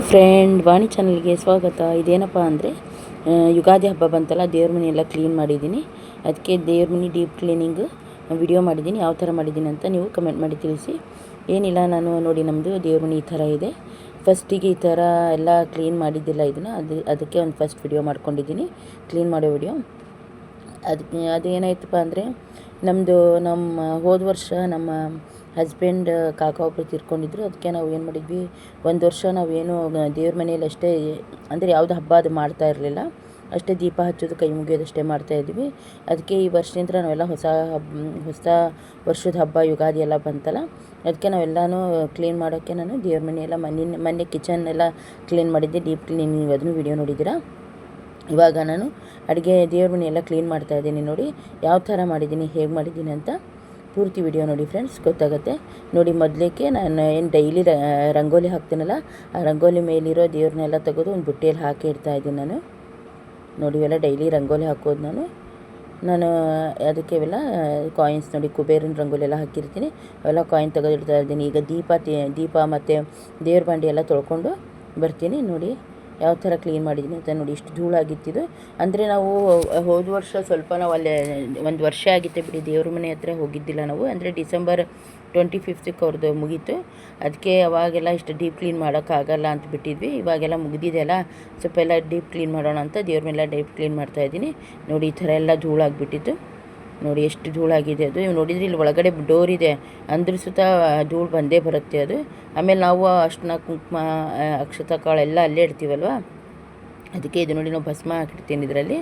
Hello friend ವಾಣಿ ಚಾನಲ್ಗೆ ಸ್ವಾಗತ. ಇದೇನಪ್ಪ ಅಂದರೆ ಯುಗಾದಿ ಹಬ್ಬ ಬಂತಲ್ಲ, ದೇವ್ರ ಮನೆ ಎಲ್ಲ ಕ್ಲೀನ್ ಮಾಡಿದ್ದೀನಿ. ಅದಕ್ಕೆ ದೇವ್ರ ಮನೆ ಡೀಪ್ ಕ್ಲೀನಿಂಗ್ ವಿಡಿಯೋ ಮಾಡಿದ್ದೀನಿ. ಯಾವ ಥರ ಮಾಡಿದ್ದೀನಿ ಅಂತ ನೀವು ಕಮೆಂಟ್ ಮಾಡಿ ತಿಳಿಸಿ. ಏನಿಲ್ಲ, ನಾನು ನೋಡಿ ನಮ್ಮದು ದೇವ್ರ ಮನೆ ಈ ಥರ ಇದೆ. ಫಸ್ಟಿಗೆ ಈ ಥರ ಎಲ್ಲ ಕ್ಲೀನ್ ಮಾಡಿದ್ದಿಲ್ಲ ಇದನ್ನು. ಅದು, ಅದಕ್ಕೆ ಒಂದು ಫಸ್ಟ್ ವಿಡಿಯೋ ಮಾಡ್ಕೊಂಡಿದ್ದೀನಿ. ಕ್ಲೀನ್ ಮಾಡೋ ವಿಡಿಯೋ ಅದಕ್ಕೆ ಅದೇನಾಯ್ತಪ್ಪ ಅಂದರೆ ನಮ್ಮದು ನಮ್ಮ ಹೋದ ವರ್ಷ ನಮ್ಮ ಹಸ್ಬೆಂಡ್ ಕಾಕ ಒಬ್ಬರು ತೀರ್ಕೊಂಡಿದ್ರು. ಅದಕ್ಕೆ ನಾವು ಏನು ಮಾಡಿದ್ವಿ? ಒಂದು ವರ್ಷ ನಾವೇನು ದೇವ್ರ ಮನೆಯಲ್ಲಿ ಅಷ್ಟೇ, ಅಂದರೆ ಯಾವುದು ಹಬ್ಬ ಅದು ಮಾಡ್ತಾ ಇರಲಿಲ್ಲ. ಅಷ್ಟೇ ದೀಪ ಹಚ್ಚೋದು, ಕೈ ಮುಗಿಯೋದು ಅಷ್ಟೇ ಮಾಡ್ತಾ ಇದ್ವಿ. ಅದಕ್ಕೆ ಈ ವರ್ಷದಿಂದ ನಾವೆಲ್ಲ ಹೊಸ ಹಬ್ಬ ಹೊಸ ವರ್ಷದ ಹಬ್ಬ, ಯುಗಾದಿ ಎಲ್ಲ ಬಂತಲ್ಲ? ಅದಕ್ಕೆ ನಾವೆಲ್ಲನೂ ಕ್ಲೀನ್ ಮಾಡೋಕ್ಕೆ ನಾನು ದೇವ್ರ ಮನೆ ಎಲ್ಲ, ಮನೆ ಮೊನ್ನೆ ಕಿಚನ್ ಎಲ್ಲ ಕ್ಲೀನ್ ಮಾಡಿದ್ದೆ. ಡೀಪ್ ಕ್ಲೀನಿಂಗ್ ಅದನ್ನು ವಿಡಿಯೋ ನೋಡಿದ್ದೀರಾ? ಇವಾಗ ನಾನು ಅಡುಗೆ ದೇವ್ರ ಮನೆಯೆಲ್ಲ ಕ್ಲೀನ್ ಮಾಡ್ತಾ ಇದ್ದೀನಿ ನೋಡಿ. ಯಾವ ಥರ ಮಾಡಿದ್ದೀನಿ, ಹೇಗೆ ಮಾಡಿದ್ದೀನಿ ಅಂತ. ಪೂರ್ತಿ ವಿಡಿಯೋ ನೋಡಿ ಫ್ರೆಂಡ್ಸ್ ಗೊತ್ತಾಗುತ್ತೆ. ನೋಡಿ ಮೊದಲಿಗೆ ನಾನು ಏನು ಡೈಲಿ ರಂಗೋಲಿ ಹಾಕ್ತೀನಲ್ಲ, ಆ ರಂಗೋಲಿ ಮೇಲಿರೋ ದೇವ್ರನ್ನೆಲ್ಲ ತೆಗೆದು ಒಂದು ಬುಟ್ಟಿಯಲ್ಲಿ ಹಾಕಿ ಇಡ್ತಾ ಇದ್ದೀನಿ ನಾನು. ನೋಡಿ ಇವೆಲ್ಲ ಡೈಲಿ ರಂಗೋಲಿ ಹಾಕೋದು ನಾನು. ನಾನು, ಅದಕ್ಕೆ ಇವೆಲ್ಲ ಕಾಯಿನ್ಸ್ ನೋಡಿ, ಕುಬೇರನ ರಂಗೋಲಿ ಎಲ್ಲ ಹಾಕಿರ್ತೀನಿ. ಅವೆಲ್ಲ ಕಾಯಿನ್ ತೆಗೆದು ಇಡ್ತಾ ಇದ್ದೀನಿ. ಈಗ ದೀಪ ದೀಪ ಮತ್ತು ದೇವ್ರ ಬಂಡಿ ಎಲ್ಲ ತೊಳ್ಕೊಂಡು ಬರ್ತೀನಿ ನೋಡಿ. ಯಾವ ಥರ ಕ್ಲೀನ್ ಮಾಡಿದ್ದೀನಿ ಅಂತ ನೋಡಿ ಇಷ್ಟು ಧೂಳಾಗಿತ್ತಿದ್ದು ಅಂದರೆ ನಾವು ಹೋದ ವರ್ಷ ಸ್ವಲ್ಪ ನಾವು ಅಲ್ಲೇ ಒಂದು ವರ್ಷ ಆಗಿತ್ತು ಬಿಡಿ ದೇವ್ರ ಮನೆ ಹತ್ರ ಹೋಗಿದ್ದಿಲ್ಲ ನಾವು. ಅಂದರೆ ಡಿಸೆಂಬರ್ ಟ್ವೆಂಟಿ ಫಿಫ್ತಿಗೆ ಅವ್ರದ್ದು ಮುಗೀತು. ಅದಕ್ಕೆ ಅವಾಗೆಲ್ಲ ಇಷ್ಟು ಡೀಪ್ ಕ್ಲೀನ್ ಮಾಡೋಕ್ಕಾಗಲ್ಲ ಅಂತ ಬಿಟ್ಟಿದ್ವಿ. ಇವಾಗೆಲ್ಲ ಮುಗಿದಿದೆಯಲ್ಲ ಸ್ವಲ್ಪ ಎಲ್ಲ ಡೀಪ್ ಕ್ಲೀನ್ ಮಾಡೋಣ ಅಂತ ದೇವ್ರ ಮೇಲೆ ಡೀಪ್ ಕ್ಲೀನ್ ಮಾಡ್ತಾ ಇದ್ದೀನಿ. ನೋಡಿ ಈ ಥರ ಎಲ್ಲ ಧೂಳಾಗಿಬಿಟ್ಟಿತ್ತು. ನೋಡಿ ಎಷ್ಟು ಧೂಳಾಗಿದೆ ಅದು. ನೀವು ನೋಡಿದರೆ ಇಲ್ಲಿ ಒಳಗಡೆ ಡೋರ್ ಇದೆ. ಅಂದ್ರೆ ಸುತ್ತ ಧೂಳು ಬಂದೇ ಬರುತ್ತೆ ಅದು. ಆಮೇಲೆ ನಾವು ಅಷ್ಟನ್ನ ಕುಂಕುಮ ಅಕ್ಷತ ಕಾಳೆಲ್ಲ ಅಲ್ಲೇ ಇಡ್ತೀವಲ್ವ? ಅದಕ್ಕೆ ಇದು ನೋಡಿ ನಾವು ಭಸ್ಮ ಹಾಕಿಡ್ತೀನಿ ಇದರಲ್ಲಿ.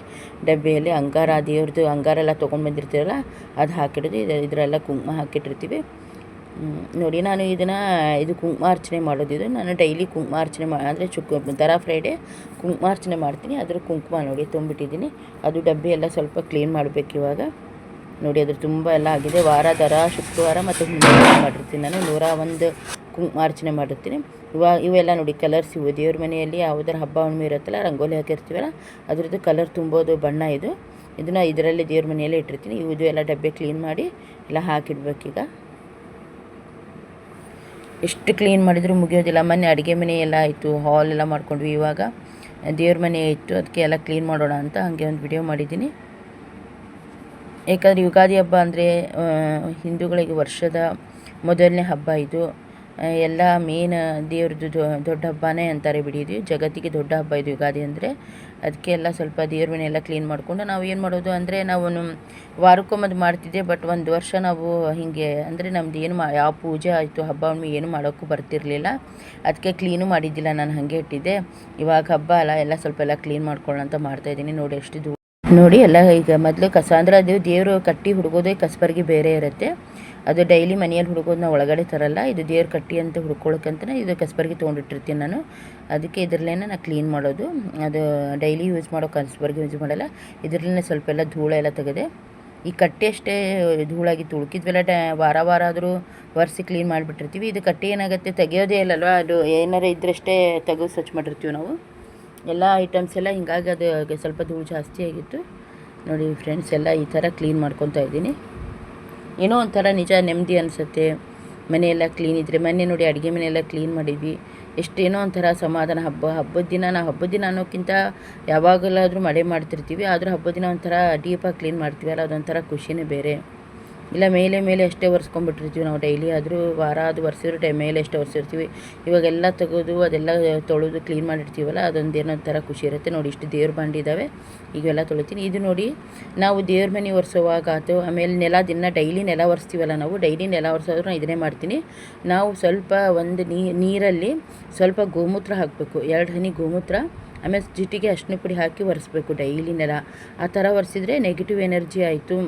ಡಬ್ಬಿಯಲ್ಲಿ ಅಂಗಾರ, ದೇವ್ರದ್ದು ಅಂಗಾರ ಎಲ್ಲ ತೊಗೊಂಡು ಬಂದಿರ್ತೀವಲ್ಲ ಅದು ಹಾಕಿಡೋದು ಇದು, ಇದರೆಲ್ಲ ಕುಂಕುಮ ಹಾಕಿಟ್ಟಿರ್ತೀವಿ. ನೋಡಿ ನಾನು ಇದನ್ನು, ಇದು ಕುಂಕುಮಾರ್ಚನೆ ಮಾಡೋದು. ಇದು ನಾನು ಡೈಲಿ ಕುಂಕುಮಾರ್ಚನೆ ಮಾ, ಅಂದರೆ ಚುಕ್ಕ ದರ ಫ್ರೈಡೇ ಕುಂಕುಮಾರ್ಚನೆ ಮಾಡ್ತೀನಿ. ಅದ್ರ ಕುಂಕುಮ ನೋಡಿ ತುಂಬಿಟ್ಟಿದ್ದೀನಿ. ಅದು ಡಬ್ಬಿ ಎಲ್ಲ ಸ್ವಲ್ಪ ಕ್ಲೀನ್ ಮಾಡಬೇಕು ಇವಾಗ. ನೋಡಿ, ಅದ್ರ ತುಂಬ ಎಲ್ಲ ಆಗಿದೆ. ವಾರ ದರ, ಶುಕ್ರವಾರ ಮತ್ತು ಹುಣ್ಣಿಮೆ ಮಾಡಿರ್ತೀನಿ ನಾನು. ನೂರ ಒಂದು ಕುಂಕುಮಾರ್ಚನೆ ಮಾಡಿರ್ತೀನಿ. ಇವಾಗ ಇವೆಲ್ಲ ನೋಡಿ ಕಲರ್ಸ್ ಇವು. ದೇವ್ರ ಮನೆಯಲ್ಲಿ ಯಾವುದರ ಹಬ್ಬ ಹುಣ್ಣಿಮೆ ಇರುತ್ತಲ್ಲ, ರಂಗೋಲಿ ಹಾಕಿರ್ತೀವಲ್ಲ, ಅದ್ರದ್ದು ಕಲರ್ ತುಂಬೋದು, ಬಣ್ಣ ಇದು. ಇದನ್ನು ಇದರಲ್ಲಿ ದೇವ್ರ ಮನೆಯಲ್ಲೇ ಇಟ್ಟಿರ್ತೀನಿ. ಇದು ಎಲ್ಲ ಡಬ್ಬೆ ಕ್ಲೀನ್ ಮಾಡಿ ಎಲ್ಲ ಹಾಕಿಡ್ಬೇಕೀಗ. ಎಷ್ಟು ಕ್ಲೀನ್ ಮಾಡಿದರೂ ಮುಗಿಯೋದಿಲ್ಲ. ಮೊನ್ನೆ ಅಡುಗೆ ಮನೆ ಎಲ್ಲ ಆಯಿತು ಹಾಲ್ ಎಲ್ಲ ಮಾಡ್ಕೊಂಡ್ವಿ ಇವಾಗ. ದೇವ್ರ ಮನೆ ಇತ್ತು, ಅದಕ್ಕೆ ಎಲ್ಲ ಕ್ಲೀನ್ ಮಾಡೋಣ ಅಂತ ಹಾಗೆ ಒಂದು ವಿಡಿಯೋ ಮಾಡಿದ್ದೀನಿ. ಏಕೆಂದರೆ ಯುಗಾದಿ ಹಬ್ಬ ಅಂದರೆ ಹಿಂದೂಗಳಿಗೆ ವರ್ಷದ ಮೊದಲನೇ ಹಬ್ಬ ಇದು. ಎಲ್ಲ ಮೇನ್ ದೇವ್ರದ್ದು ದೊಡ್ಡ ಹಬ್ಬನೇ ಅಂತಾರೆ ಬಿಡಿ ಜಗತ್ತಿಗೆ ದೊಡ್ಡ ಹಬ್ಬ ಇದು ಯುಗಾದಿ ಅಂದರೆ. ಅದಕ್ಕೆ ಎಲ್ಲ ಸ್ವಲ್ಪ ದೇವ್ರ ಕ್ಲೀನ್ ಮಾಡಿಕೊಂಡು ನಾವು ಏನು ಮಾಡೋದು ಅಂದರೆ ನಾವು ವಾರಕ್ಕೊಮ್ಮದು ಮಾಡ್ತಿದ್ದೆ ಬಟ್ ಒಂದು ವರ್ಷ ನಾವು ಹೀಗೆ ಅಂದರೆ ನಮ್ದು ಏನು ಮಾ, ಯಾವ ಪೂಜೆ ಆಯಿತು ಹಬ್ಬ ಏನು ಮಾಡೋಕ್ಕೂ ಬರ್ತಿರಲಿಲ್ಲ. ಅದಕ್ಕೆ ಕ್ಲೀನು ಮಾಡಿದ್ದಿಲ್ಲ, ನಾನು ಹಾಗೆ ಇಟ್ಟಿದ್ದೆ. ಇವಾಗ ಹಬ್ಬ ಅಲ್ಲ, ಎಲ್ಲ ಸ್ವಲ್ಪ ಎಲ್ಲ ಕ್ಲೀನ್ ಮಾಡ್ಕೊಳ್ಳೋ ಅಂತ ಮಾಡ್ತಾಯಿದ್ದೀನಿ ನೋಡಿ ಎಷ್ಟು ನೋಡಿ, ಎಲ್ಲ ಈಗ ಮೊದಲು ಕಸ ಅಂದರೆ ಅದು ದೇವರು ಕಟ್ಟಿ ಹುಡುಗೋದೇ ಕಸಬರ್ಗಿ ಬೇರೆ ಇರುತ್ತೆ. ಅದು ಡೈಲಿ ಮನೆಯಲ್ಲಿ ಹುಡುಗೋದು ನಾವು ಒಳಗಡೆ ತರಲ್ಲ, ಇದು ದೇವ್ರ ಕಟ್ಟಿ ಅಂತ ಹುಡ್ಕೊಳಕ್ಕಂತಲೇ ಇದು ಕಸಬರ್ಗಿ ತೊಗೊಂಡಿಟ್ಟಿರ್ತೀನಿ ನಾನು. ಅದಕ್ಕೆ ಇದರಲ್ಲೇ ನಾನು ಕ್ಲೀನ್ ಮಾಡೋದು. ಅದು ಡೈಲಿ ಯೂಸ್ ಮಾಡೋ ಕಸಬರ್ಗಿ ಯೂಸ್ ಮಾಡಲ್ಲ ಇದರಲ್ಲೇ ಸ್ವಲ್ಪ ಎಲ್ಲ ಧೂಳು ಎಲ್ಲ ತೆಗೆದೆ. ಈ ಕಟ್ಟೆ ಅಷ್ಟೇ ಧೂಳಾಗಿತ್ತು ಉಳ್ಕಿದ್ವೆಲ್ಲ ಡ ವಾರ ವಾರ ಆದರೂ ಒರೆಸಿ ಕ್ಲೀನ್ ಮಾಡಿಬಿಟ್ಟಿರ್ತೀವಿ. ಇದು ಕಟ್ಟಿ ಏನಾಗುತ್ತೆ ತೆಗೆಯೋದೇ ಇಲ್ಲಲ್ವ? ಅದು ಏನಾರು ಇದ್ರಷ್ಟೇ ತೆಗೆದು ಸ್ವಚ್ಛ ಮಾಡಿರ್ತೀವಿ ನಾವು. ಎಲ್ಲ ಐಟಮ್ಸ್ ಎಲ್ಲ ಹಿಂಗಾಗಿ ಅದು ಸ್ವಲ್ಪ ಧೂಳು ಜಾಸ್ತಿ ಆಗಿತ್ತು. ನೋಡಿ ಫ್ರೆಂಡ್ಸ್ ಎಲ್ಲ ಈ ಥರ ಕ್ಲೀನ್ ಮಾಡ್ಕೊತಾ ಇದ್ದೀನಿ. ಏನೋ ಒಂಥರ ನಿಜ ನೆಮ್ಮದಿ ಅನಿಸುತ್ತೆ. ಮನೆಯೆಲ್ಲ ಕ್ಲೀನ್ ಇದ್ದರೆ ಮನೆ ನೋಡಿ ಅಡುಗೆ ಮನೆಯೆಲ್ಲ ಕ್ಲೀನ್ ಮಾಡಿದ್ವಿ. ಎಷ್ಟೇನೋ ಒಂಥರ ಸಮಾಧಾನ, ಹಬ್ಬ, ಹಬ್ಬದ ದಿನ ನಾವು ಹಬ್ಬದ ದಿನ ಅನ್ನೋಕ್ಕಿಂತ ಯಾವಾಗಲಾದರೂ ಮಳೆ ಮಾಡ್ತಿರ್ತೀವಿ, ಆದರೂ ಹಬ್ಬದ ದಿನ ಒಂಥರ ಡೀಪಾಗಿ ಕ್ಲೀನ್ ಮಾಡ್ತೀವಲ್ಲ, ಅದೊಂಥರ ಖುಷಿನೇ ಬೇರೆ. ಇಲ್ಲ, ಮೇಲೆ ಮೇಲೆ ಅಷ್ಟೇ ಒರೆಸ್ಕೊಂಡ್ಬಿಟ್ಟಿರ್ತೀವಿ ನಾವು ಡೈಲಿ ಆದರೂ ವಾರ ಅದು ಒರೆಸಿದ್ರೆ ಟೈ ಮೇಲೆ ಅಷ್ಟೇ ಒರೆಸಿರ್ತೀವಿ. ಇವಾಗೆಲ್ಲ ತೆಗೆದು ಅದೆಲ್ಲ ತೊಳೆದು ಕ್ಲೀನ್ ಮಾಡಿರ್ತೀವಲ್ಲ, ಅದೊಂದು ಏನೋ ಥರ ಖುಷಿ ಇರುತ್ತೆ. ನೋಡಿ, ಇಷ್ಟು ದೇವ್ರ ಬಾಂಡಿದ್ದಾವೆ ಈಗೆಲ್ಲ ತೊಳಿತೀನಿ. ಇದು ನೋಡಿ, ನಾವು ದೇವ್ರ ಮನೆ ಒರೆಸುವಾಗ ಆತು ಆಮೇಲೆ ನೆಲ ದಿನ ಡೈಲಿ ನೆಲ ಒರೆಸ್ತೀವಲ್ಲ ನಾವು ಡೈಲಿ ನೆಲ ಒರೆಸೋದ್ರು ನಾನು ಇದನ್ನೇ ಮಾಡ್ತೀನಿ. ನಾವು ಸ್ವಲ್ಪ ಒಂದು ನೀರಲ್ಲಿ ಸ್ವಲ್ಪ ಗೋಮೂತ್ರ ಹಾಕಬೇಕು, ಎರಡು ಹನಿ ಗೋಮೂತ್ರ, ಆಮೇಲೆ ಜಿಟಿಗೆ ಅರ್ಶಿನ ಪುಡಿ ಹಾಕಿ ಒರೆಸ್ಬೇಕು ಡೈಲಿ ನೆಲ. ಆ ಥರ ಒರೆಸಿದ್ರೆ ನೆಗೆಟಿವ್ ಎನರ್ಜಿ ಆಯಿತು.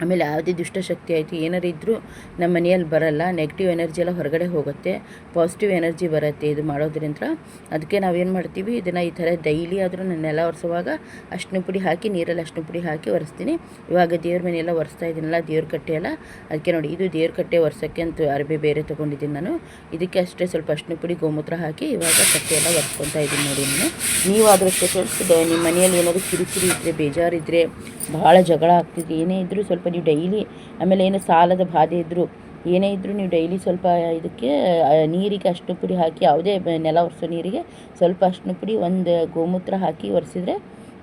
ಆಮೇಲೆ ಯಾವುದೇ ದುಷ್ಟಶಕ್ತಿ ಆಯಿತು ಏನಾರು ಇದ್ದರೂ ನಮ್ಮ ಮನೆಯಲ್ಲಿ ಬರಲ್ಲ ನೆಗೆಟಿವ್ ಎನರ್ಜಿ ಎಲ್ಲ ಹೊರಗಡೆ ಹೋಗುತ್ತೆ ಪಾಸಿಟಿವ್ ಎನರ್ಜಿ ಬರುತ್ತೆ ಇದು ಮಾಡೋದ್ರಿಂದ. ಅದಕ್ಕೆ ನಾವೇನು ಮಾಡ್ತೀವಿ, ಇದನ್ನು ಈ ಥರ ಡೈಲಿ ಆದರೂ ನಾನು ನೆಲ ಒರೆಸುವಾಗ ಅರ್ಶಿನ ಪುಡಿ ಹಾಕಿ, ನೀರಲ್ಲಿ ಅರ್ಶಿನ ಪುಡಿ ಹಾಕಿ ಒರೆಸ್ತೀನಿ. ಇವಾಗ ದೇವ್ರ ಮನೆಯೆಲ್ಲ ಒರೆಸ್ತಾ ಇದ್ದೀನಲ್ಲ, ದೇವ್ರ ಕಟ್ಟೆ ಎಲ್ಲ. ಅದಕ್ಕೆ ನೋಡಿ, ಇದು ದೇವ್ರ ಕಟ್ಟೆ ಒರೆಸೋಕ್ಕೆ ಅಂತ ಅರಬಿ ಬೇರೆ ತೊಗೊಂಡಿದ್ದೀನಿ ನಾನು. ಇದಕ್ಕೆ ಅಷ್ಟೇ ಸ್ವಲ್ಪ ಅರ್ಶಿನ ಪುಡಿ, ಗೋಮೂತ್ರ ಹಾಕಿ ಇವಾಗ ಕಟ್ಟೆ ಎಲ್ಲ ಒರೆಸ್ಕೊತಾ ಇದ್ದೀನಿ ನೋಡಿ ನಾನು. ನೀವಾದರೂ ಅಷ್ಟೇ ಫ್ರೆಂಡ್ಸ್ ನಿಮ್ಮ ಮನೆಯಲ್ಲಿ ಏನಾದರೂ ಕಿರಿಕಿರಿ ಇದ್ದರೆ ಬೇಜಾರಿದ್ದರೆ ಭಾಳ ಜಗಳ ಆಗ್ತಿದೆ, ಏನೇ ಇದ್ದರೂ ಸ್ವಲ್ಪ ನೀವು ಡೈಲಿ ಆಮೇಲೆ ಏನು ಸಾಲದ ಬಾಧೆ ಇದ್ದರೂ ಏನೇ ಇದ್ದರೂ ನೀವು ಡೈಲಿ ಸ್ವಲ್ಪ ಇದಕ್ಕೆ ನೀರಿಗೆ ಅಷ್ಟು ಪುಡಿ ಹಾಕಿ, ಯಾವುದೇ ನೆಲ ಒರೆಸೋ ನೀರಿಗೆ ಸ್ವಲ್ಪ ಅಷ್ಟು ಪುಡಿ, ಒಂದು ಗೋಮೂತ್ರ ಹಾಕಿ ಒರೆಸಿದ್ರೆ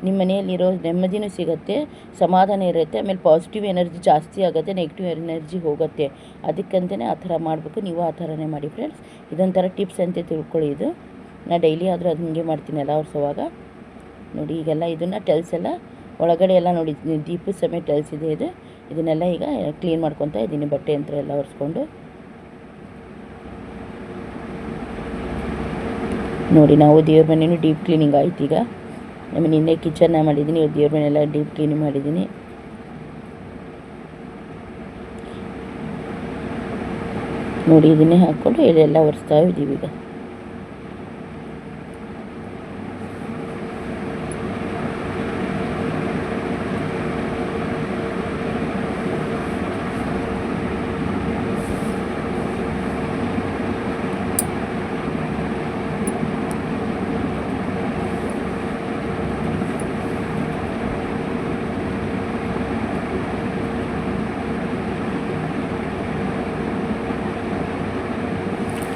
ನಿಮ್ಮ ಮನೆಯಲ್ಲಿರೋ ನೆಮ್ಮದಿನೂ ಸಿಗುತ್ತೆ, ಸಮಾಧಾನ ಇರುತ್ತೆ, ಆಮೇಲೆ ಪಾಸಿಟಿವ್ ಎನರ್ಜಿ ಜಾಸ್ತಿ ಆಗುತ್ತೆ ನೆಗೆಟಿವ್ ಎನರ್ಜಿ ಹೋಗುತ್ತೆ. ಅದಕ್ಕಂತಲೇ ಆ ಥರ ಮಾಡಬೇಕು, ನೀವು ಆ ಥರನೇ ಮಾಡಿ ಫ್ರೆಂಡ್ಸ್ ಇದೊಂಥರ ಟಿಪ್ಸ್ ಅಂತ ತಿಳ್ಕೊಳ್ಳಿ ಇದು. ನಾ ಡೈಲಿ ಆದರೂ ಅದು ಹಿಂಗೆ ಮಾಡ್ತೀನಿ ಎಲ್ಲ ಒರೆಸೋವಾಗ. ನೋಡಿ, ಈಗೆಲ್ಲ ಇದನ್ನು ಟೆಲ್ಸ್ ಎಲ್ಲ, ಒಳಗಡೆ ಎಲ್ಲ ನೋಡಿ, ದೀಪದ ಸಮಯ ಟೆಲ್ಸ್ ಇದೆ ಇದು. ಇದನ್ನೆಲ್ಲ ಈಗ ಕ್ಲೀನ್ ಮಾಡ್ಕೊತಾ ಇದ್ದೀನಿ ಬಟ್ಟೆ ಯಂತ್ರ ಎಲ್ಲ ಒರೆಸ್ಕೊಂಡು. ನೋಡಿ, ನಾವು ದೇವ್ರ ಮನೇನು ಡೀಪ್ ಕ್ಲೀನಿಂಗ್ ಆಯ್ತು ಈಗ. ಆಮೇಲೆ ನಿನ್ನೆ ಕಿಚನ್ನ ಮಾಡಿದ್ದೀನಿ ದೇವ್ರ ಮನೆಯೆಲ್ಲ ಡೀಪ್ ಕ್ಲೀನಿಂಗ್ ಮಾಡಿದ್ದೀನಿ ನೋಡಿ, ಇದನ್ನೇ ಹಾಕ್ಕೊಂಡು ಇಲ್ಲೆಲ್ಲ ಒರೆಸ್ತಾ ಇದ್ದೀವಿ ಈಗ.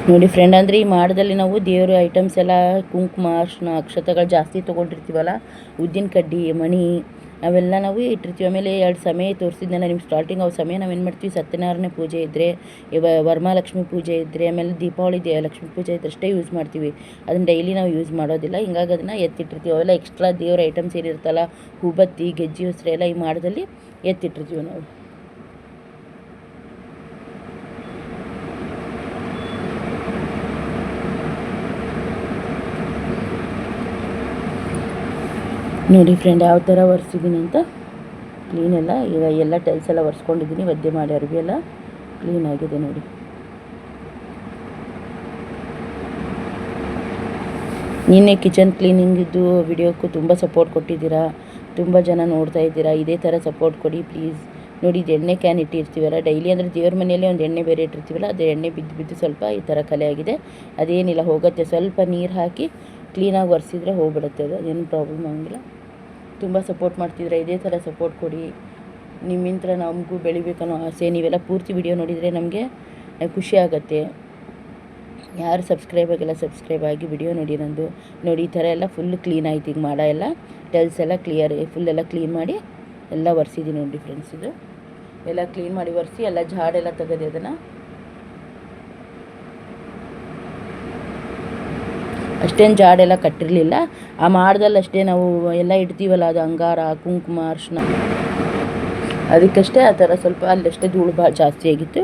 ನೋಡಿ ಫ್ರೆಂಡ್ ಅಂದರೆ ಈ ಮಾಡದಲ್ಲಿ ನಾವು ದೇವ್ರ ಐಟಮ್ಸ್ ಎಲ್ಲ, ಕುಂಕುಮ ಅರ್ಶಿನ ಅಕ್ಷತೆಗಳು ಜಾಸ್ತಿ ತೊಗೊಂಡಿರ್ತೀವಲ್ಲ, ಉದ್ದಿನ ಕಡ್ಡಿ, ಮಣಿ, ಅವೆಲ್ಲ ನಾವು ಇಟ್ಟಿರ್ತೀವಿ. ಆಮೇಲೆ ಎರಡು ಸಮಯ ತೋರಿಸಿದ್ನಲ್ಲ ನಿಮ್ಮ ಸ್ಟಾರ್ಟಿಂಗ್ ಅವು ಸಮಯ ನಾವು ಏನು ಮಾಡ್ತೀವಿ? ಸತ್ಯನಾರಾಯಣ ಪೂಜೆ ಇದ್ದರೆ ವರಮಹಾಲಕ್ಷ್ಮಿ ಪೂಜೆ ಇದ್ದರೆ ಆಮೇಲೆ ದೀಪಾವಳಿ ದೇ, ಲಕ್ಷ್ಮೀ ಪೂಜೆ ಇದ್ರೆ ಅಷ್ಟೇ ಯೂಸ್ ಮಾಡ್ತೀವಿ. ಅದನ್ನು ಡೈಲಿ ನಾವು ಯೂಸ್ ಮಾಡೋದಿಲ್ಲ. ಹಿಂಗಾಗಿ ಅದನ್ನು ಎತ್ತಿಟ್ಟಿರ್ತೀವಿ. ಅವೆಲ್ಲ ಎಕ್ಸ್ಟ್ರಾ ದೇವ್ರ ಐಟಮ್ಸ್ ಏನಿರುತ್ತಲ್ಲ, ಹೂಬತ್ತಿ, ಗೆಜ್ಜೆ ಹೊಸ್ರೆ ಎಲ್ಲ ಈ ಮಾಡದಲ್ಲಿ ಎತ್ತಿಟ್ಟಿರ್ತೀವಿ ನಾವು ನೋಡಿ ಫ್ರೆಂಡ್ ಯಾವ ಥರ ಒರೆಸಿದ್ದೀನಿ ಅಂತ. ಕ್ಲೀನೆಲ್ಲ ಈಗ ಎಲ್ಲ ಟೈಲ್ಸ್ ಎಲ್ಲ ಒರೆಸ್ಕೊಂಡಿದ್ದೀನಿ ಒದ್ದೆ ಮಾಡಿ ಅರ್ಬಿ ಎಲ್ಲ ಕ್ಲೀನ್ ಆಗಿದೆ ನೋಡಿ. ನಿನ್ನೆ ಕಿಚನ್ ಕ್ಲೀನಿಂಗಿದ್ದು ವಿಡಿಯೋಕ್ಕೂ ತುಂಬ ಸಪೋರ್ಟ್ ಕೊಟ್ಟಿದ್ದೀರಾ, ತುಂಬ ಜನ ನೋಡ್ತಾ ಇದ್ದೀರಾ, ಇದೇ ಥರ ಸಪೋರ್ಟ್ ಕೊಡಿ ಪ್ಲೀಸ್ ನೋಡಿ ಇದು ಎಣ್ಣೆ ಕ್ಯಾನ್ ಇಟ್ಟಿರ್ತೀವಲ್ಲ ಡೈಲಿ ಅಂದರೆ ದೇವ್ರ ಮನೆಯಲ್ಲೇ ಒಂದು ಎಣ್ಣೆ ಬೇರೆ ಇಟ್ಟಿರ್ತೀವಲ್ಲ, ಅದು ಎಣ್ಣೆ ಬಿದ್ದು ಬಿದ್ದು ಸ್ವಲ್ಪ ಈ ಥರ ಕಲೆ ಆಗಿದೆ. ಅದೇನಿಲ್ಲ, ಹೋಗುತ್ತೆ ಸ್ವಲ್ಪ ನೀರು ಹಾಕಿ ಕ್ಲೀನಾಗಿ ಒರೆಸಿದ್ರೆ ಹೋಗ್ಬಿಡುತ್ತೆ ಅದು, ಅದೇನು ಪ್ರಾಬ್ಲಮ್ ಆಗಂಗಿಲ್ಲ. ತುಂಬ ಸಪೋರ್ಟ್ ಮಾಡ್ತಿದ್ರೆ ಇದೇ ಥರ ಸಪೋರ್ಟ್ ಕೊಡಿ. ನಿಮ್ಮಿಂದ ನಮಗೂ ಬೆಳಿಬೇಕನ್ನೋ ಆಸೆ, ನೀವೆಲ್ಲ ಪೂರ್ತಿ ವಿಡಿಯೋ ನೋಡಿದರೆ ನಮಗೆ ಖುಷಿ ಆಗುತ್ತೆ. ಯಾರು ಸಬ್ಸ್ಕ್ರೈಬ್ ಆಗಿಲ್ಲ ಸಬ್ಸ್ಕ್ರೈಬ್ ಆಗಿ ವಿಡಿಯೋ ನೋಡಿ ನಂದು. ನೋಡಿ, ಈ ಥರ ಎಲ್ಲ ಫುಲ್ ಕ್ಲೀನ್ ಆಯ್ತು ಈಗ ಮಾಡ ಎಲ್ಲ. ಟೆಲ್ಸ್ ಎಲ್ಲ ಕ್ಲಿಯರ್ ಫುಲ್ ಎಲ್ಲ ಕ್ಲೀನ್ ಮಾಡಿ ಎಲ್ಲ ಒರೆಸಿದ್ದೀನಿ ನೋಡಿ ಫ್ರೆಂಡ್ಸ್ ಇದು. ಎಲ್ಲ ಕ್ಲೀನ್ ಮಾಡಿ ಒರೆಸಿ, ಎಲ್ಲ ಜಾಡೆಲ್ಲ ತೆಗೆದು ಅದನ್ನು. ಅಷ್ಟೇನು ಜಾಡೆಲ್ಲ ಕಟ್ಟಿರಲಿಲ್ಲ. ಆ ಮಾಡ್ದಲ್ಲಿ ಅಷ್ಟೇ ನಾವು ಎಲ್ಲ ಇಡ್ತೀವಲ್ಲ, ಅದು ಅಂಗಾರ, ಕುಂಕುಮ ಅರ್ಶಿನ ಅದಕ್ಕಷ್ಟೇ ಆ ಥರ ಸ್ವಲ್ಪ ಅಲ್ಲಷ್ಟೇ ಧೂಳು ಭಾಳ ಜಾಸ್ತಿ ಆಗಿತ್ತು.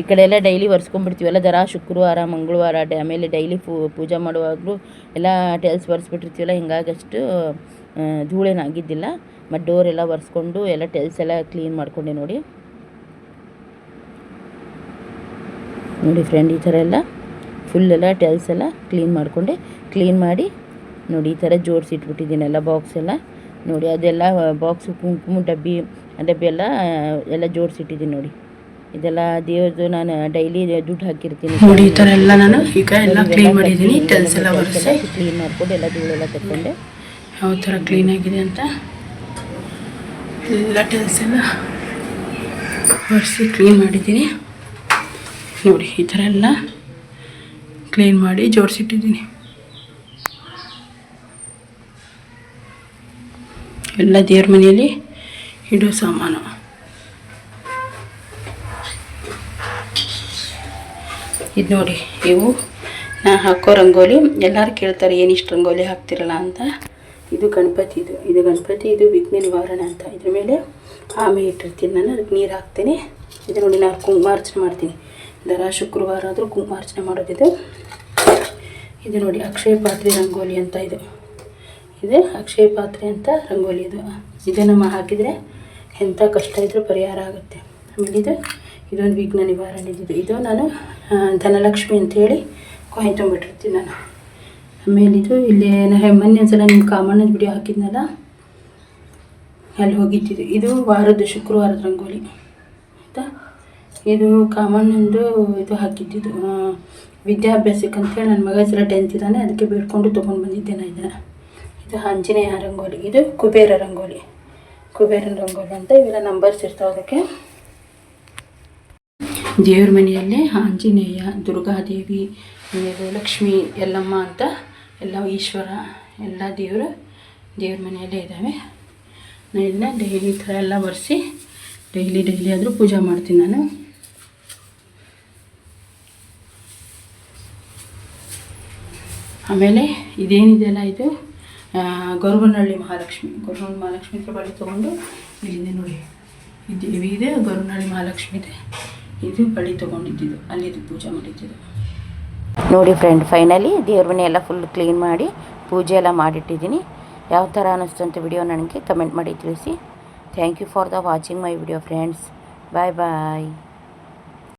ಈ ಕಡೆ ಎಲ್ಲ ಡೈಲಿ ಒರೆಸ್ಕೊಂಡ್ಬಿಡ್ತೀವಲ್ಲ ದರಾ ಶುಕ್ರವಾರ, ಮಂಗಳವಾರ ಡ, ಆಮೇಲೆ ಡೈಲಿ ಪೂ ಪೂಜೆ ಮಾಡುವಾಗಲೂ ಎಲ್ಲ ಟೈಲ್ಸ್ ಒರೆಸ್ಬಿಟ್ಟಿರ್ತೀವಲ್ಲ, ಹಿಂಗಾಗಿ ಅಷ್ಟು ಧೂಳೇನಾಗಿದ್ದಿಲ್ಲ ಮತ್ತು ಡೋರ್ ಎಲ್ಲ ಒರೆಸ್ಕೊಂಡು ಎಲ್ಲ ಟೈಲ್ಸ್ ಎಲ್ಲ ಕ್ಲೀನ್ ಮಾಡ್ಕೊಂಡೆ ನೋಡಿ. ನೋಡಿ ಫ್ರೆಂಡ್ ಈ ಥರ ಎಲ್ಲ. ಫುಲ್ ಎಲ್ಲ ಟೈಲ್ಸ್ ಎಲ್ಲ ಕ್ಲೀನ್ ಮಾಡಿಕೊಂಡೆ. ಕ್ಲೀನ್ ಮಾಡಿ ನೋಡಿ ಈ ಥರ ಜೋಡಿಸಿ ಇಟ್ಬಿಟ್ಟಿದ್ದೀನಿ ಎಲ್ಲ ಬಾಕ್ಸ್ ಎಲ್ಲ ನೋಡಿ ಅದೆಲ್ಲ ಬಾಕ್ಸು ಕುಂಕುಮ ಡಬ್ಬಿ ಡಬ್ಬಿ ಎಲ್ಲ ಎಲ್ಲ ಜೋಡಿಸಿಟ್ಟಿದ್ದೀನಿ ನೋಡಿ. ಇದೆಲ್ಲ ದೇವ್ರದ್ದು ನಾನು ಡೈಲಿ ದುಡ್ಡು ಹಾಕಿರ್ತೀನಿ. ನೋಡಿ ಈ ಥರ ಎಲ್ಲ ನಾನು ಈಗ ಎಲ್ಲ ಕ್ಲೀನ್ ಮಾಡಿದ್ದೀನಿ. ಟೆಲ್ಸ್ ಎಲ್ಲ ಒರೆಸಿ. ಕ್ಲೀನ್ ಮಾಡಿಕೊಂಡು ಎಲ್ಲ ಧೂಳೆಲ್ಲ ತಗೊಂಡೆ ಯಾವ ಥರ ಕ್ಲೀನ್ ಆಗಿದೆ ಅಂತ ಎಲ್ಲ ಟೆಲ್ಸ್ ಎಲ್ಲ ಒರೆಸಿ ಕ್ಲೀನ್ ಮಾಡಿದ್ದೀನಿ. ನೋಡಿ ಈ ಥರ ಎಲ್ಲ ಕ್ಲೀನ್ ಮಾಡಿ ಜೋಡಿಸಿಟ್ಟಿದ್ದೀನಿ ಎಲ್ಲ ದೇವ್ರ ಮನೆಯಲ್ಲಿ ಇಡೋ ಸಾಮಾನು. ಇದು ನೋಡಿ, ಇವು ನಾ ಹಾಕೋ ರಂಗೋಲಿ. ಎಲ್ಲರೂ ಕೇಳ್ತಾರೆ ಏನಿಷ್ಟು ರಂಗೋಲಿ ಹಾಕ್ತಿರಲ್ಲ ಅಂತ. ಇದು ಗಣಪತಿ ಇದು ಇದು ಗಣಪತಿ, ಇದು ವಿಘ್ನ ನಿವಾರಣೆ ಅಂತ. ಇದ್ರ ಮೇಲೆ ಆಮೆ ಇಟ್ಟಿರ್ತೀನಿ ನಾನು. ಅದಕ್ಕೆ ನೀರು ಹಾಕ್ತೀನಿ. ಇದು ನೋಡಿ, ನಾನು ಕುಂಕುಮಾರ್ಚನೆ ಮಾಡ್ತೀನಿ. ದರ ಶುಕ್ರವಾರ ಆದರೂ ಕುಂಕುಮಾರ್ಚನೆ ಮಾಡೋದಿದು. ಇದು ನೋಡಿ ಅಕ್ಷಯ ಪಾತ್ರೆ ರಂಗೋಲಿ ಅಂತ ಇದು. ಇದು ಅಕ್ಷಯ ಪಾತ್ರೆ ಅಂತ ರಂಗೋಲಿ ಇದು. ಇದನ್ನು ಹಾಕಿದರೆ ಎಂಥ ಕಷ್ಟ ಇದ್ರೂ ಪರಿಹಾರ ಆಗುತ್ತೆ. ಆಮೇಲೆ ಇದು ಇದೊಂದು ವಿಘ್ನ ನಿವಾರಣೆ ಇದು. ಇದು ನಾನು ಧನಲಕ್ಷ್ಮಿ ಅಂತೇಳಿ ಕಾಯಿನ್ ತೊಗೊಂಬಿಟ್ಟಿರ್ತೀನಿ ನಾನು. ಆಮೇಲೆ ಇದು ಇಲ್ಲಿ ಮೊನ್ನೆ ಒಂದ್ಸಲ ನಿಮ್ಮ ಕಾಮಣ್ಣನ ವಿಡಿಯೋ ಹಾಕಿದ್ನಲ್ಲ? ಅಲ್ಲಿ ಹೋಗಿದ್ದಿದ್ದು. ಇದು ವಾರದ ಶುಕ್ರವಾರದ ರಂಗೋಲಿ. ಆಯಿತಾ? ಇದು ಕಾಮಣ್ಣಂದು ಇದು ಹಾಕಿದ್ದಿದ್ದು. ವಿದ್ಯಾಭ್ಯಾಸಕ್ಕೆ ಅಂತೇಳಿ ನನ್ನ ಮಗ ಹೆಸರ ಟೆಂತ್ ಇದ್ದಾನೆ ಅದಕ್ಕೆ ಬೇಡ್ಕೊಂಡು ತೊಗೊಂಡು ಬಂದಿದ್ದೆ ನಾನು ಇದನ್ನು ಇದು ಆಂಜನೇಯ ರಂಗೋಲಿ. ಇದು ಕುಬೇರ ರಂಗೋಲಿ. ಕುಬೇರನ ರಂಗೋಲಿ ಅಂತ ಇವೆಲ್ಲ ನಂಬರ್ಸ್ ಇರ್ತಾವೆ ಅದಕ್ಕೆ. ದೇವ್ರ ಮನೆಯಲ್ಲೇ ಆಂಜನೇಯ, ದುರ್ಗಾದೇವಿ, ಆಮೇಲೆ ಲಕ್ಷ್ಮಿ ಎಲ್ಲಮ್ಮ ಅಂತ ಎಲ್ಲ ಈಶ್ವರ, ಎಲ್ಲ ದೇವರು ದೇವ್ರ ಮನೆಯಲ್ಲೇ ಇದ್ದಾವೆ. ನಾನು ಇದನ್ನ ಡೈಲಿ ಥರ ಎಲ್ಲ ಒರೆಸಿ ಡೈಲಿ ಡೈಲಿ ಆದರೂ ಪೂಜೆ ಮಾಡ್ತೀನಿ ನಾನು. ಆಮೇಲೆ ಇದೇನಿದೆಯಲ್ಲ ಇದು ಗೊರವನಹಳ್ಳಿ ಮಹಾಲಕ್ಷ್ಮಿ ಗೊರವನ ಮಹಾಲಕ್ಷ್ಮಿ ಹತ್ರ ಬಳಿ ತೊಗೊಂಡು ಇಲ್ಲಿದೆ ನೋಡಿ. ಈ ದೇವಿ ಇದೆ ಗೊರವನಹಳ್ಳಿ ಮಹಾಲಕ್ಷ್ಮಿ ಇದೆ. ಇದು ಬಳಿ ತೊಗೊಂಡಿದ್ದು ಇದು ಪೂಜೆ ಮಾಡಿದ್ದು ನೋಡಿ ಫ್ರೆಂಡ್ ಫೈನಲಿ ದೇವ್ರ ಮನೆ ಎಲ್ಲ ಫುಲ್ ಕ್ಲೀನ್ ಮಾಡಿ ಪೂಜೆ ಎಲ್ಲ ಮಾಡಿಟ್ಟಿದ್ದೀನಿ. ಯಾವ ಥರ ಅನ್ನಿಸ್ತು ಅಂತ ವಿಡಿಯೋ ನನಗೆ ಕಮೆಂಟ್ ಮಾಡಿ ತಿಳಿಸಿ. Thank you for the watching my video friends bye bye